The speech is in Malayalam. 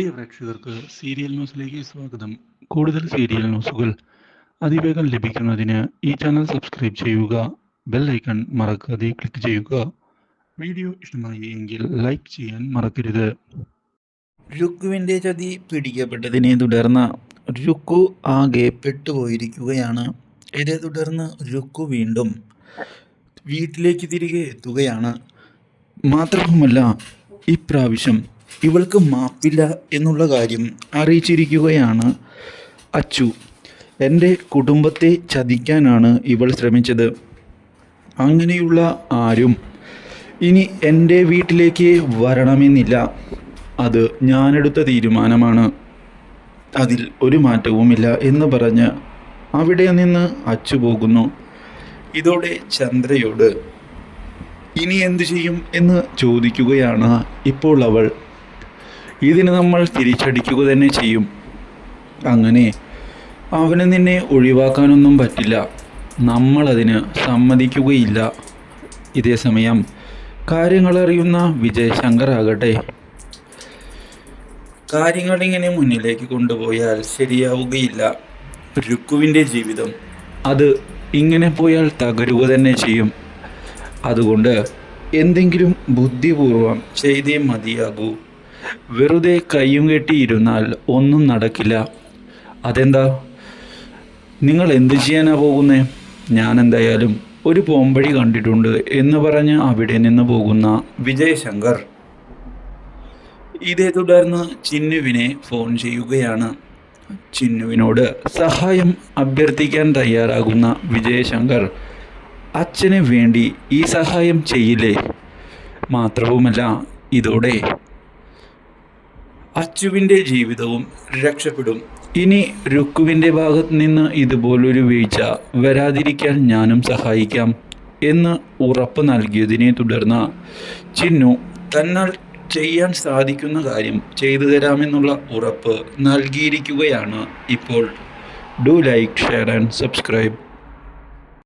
പ്രിയ പ്രേക്ഷകർക്ക് സീരിയൽ ന്യൂസിലേക്ക് സ്വാഗതം. കൂടുതൽ സീരിയൽ ന്യൂസുകൾ അതിവേഗം ലഭിക്കുന്നതിന് ഈ ചാനൽ സബ്സ്ക്രൈബ് ചെയ്യുക ബെൽ ഐക്കൺ മറക്കാതെ ക്ലിക്ക് ചെയ്യുക. വീഡിയോ ഇഷ്ടമായി എങ്കിൽ ലൈക്ക് ചെയ്യാൻ മറക്കരുത്. രുക്കുവിന്റെ ചതി പിടിക്കപ്പെട്ടതിനെ തുടർന്ന് രുക്കു ആകെ പെട്ടുപോയിരിക്കുകയാണ്. ഇതേ തുടർന്ന് രുക്കു വീണ്ടും വീട്ടിലേക്ക് തിരികെ എത്തുകയാണ്. മാത്രവുമല്ല ഇപ്രാവശ്യം ഇവൾക്ക് മാപ്പില്ല എന്നുള്ള കാര്യം അറിയിച്ചിരിക്കുകയാണ് അച്ചു. എന്റെ കുടുംബത്തെ ചതിക്കാനാണ് ഇവൾ ശ്രമിച്ചത്. അങ്ങനെയുള്ള ആരും ഇനി എന്റെ വീട്ടിലേക്ക് വരണമെന്നില്ല. അത് ഞാനെടുത്ത തീരുമാനമാണ്. അതിൽ ഒരു മാറ്റവുമില്ല എന്ന് പറഞ്ഞ് അവിടെ നിന്ന് അച്ചു പോകുന്നു. ഇതോടെ ചന്ദ്രയോട് ഇനി എന്തു ചെയ്യും? എന്ന് ചോദിക്കുകയാണ് ഇപ്പോൾ അവൾ. ഇതിന് നമ്മൾ തിരിച്ചടിക്കുക തന്നെ ചെയ്യും. അങ്ങനെ അവന് നിന്നെ ഒഴിവാക്കാനൊന്നും പറ്റില്ല. നമ്മളതിന് സമ്മതിക്കുകയില്ല. ഇതേ സമയം കാര്യങ്ങളറിയുന്ന വിജയശങ്കർ ആകട്ടെ. കാര്യങ്ങളിങ്ങനെ മുന്നിലേക്ക് കൊണ്ടുപോയാൽ ശരിയാവുകയില്ല. രുക്കുവിന്റെ ജീവിതം അത് ഇങ്ങനെ പോയാൽ തകരുക തന്നെ ചെയ്യും. അതുകൊണ്ട് എന്തെങ്കിലും ബുദ്ധിപൂർവം ചെയ്തേ മതിയാകൂ. വെറുതെ കയ്യും കെട്ടിയിരുന്നാൽ ഒന്നും നടക്കില്ല. അതെന്താ? നിങ്ങൾ എന്ത് ചെയ്യാനാ പോകുന്നേ? ഞാൻ എന്തായാലും ഒരു പോംവഴി കണ്ടിട്ടുണ്ട് എന്ന് പറഞ്ഞ് അവിടെ നിന്ന് പോകുന്ന വിജയശങ്കർ. ഇതേ തുടർന്ന് ചിന്നുവിനെ ഫോൺ ചെയ്യുകയാണ്. ചിന്നുവിനോട് സഹായം അഭ്യർത്ഥിക്കാൻ തയ്യാറാകുന്ന വിജയശങ്കർ അച്ഛന് വേണ്ടി ഈ സഹായം ചെയ്യില്ലേ? മാത്രവുമല്ല ഇതോടെ അച്ചുവിന്റെ ജീവിതവും രക്ഷപ്പെടും. ഇനി രുക്കുവിന്റെ ഭാഗത്ത് നിന്ന് ഇതുപോലൊരു വീഴ്ച വരാതിരിക്കാൻ ഞാനും സഹായിക്കാം എന്ന് ഉറപ്പ് നൽകിയതിനെ തുടർന്ന് ചിന്നു തന്നാൽ ചെയ്യാൻ സാധിക്കുന്ന കാര്യം ചെയ്തു തരാമെന്നുള്ള ഉറപ്പ് നൽകിയിരിക്കുകയാണ് ഇപ്പോൾ. Do like share and subscribe.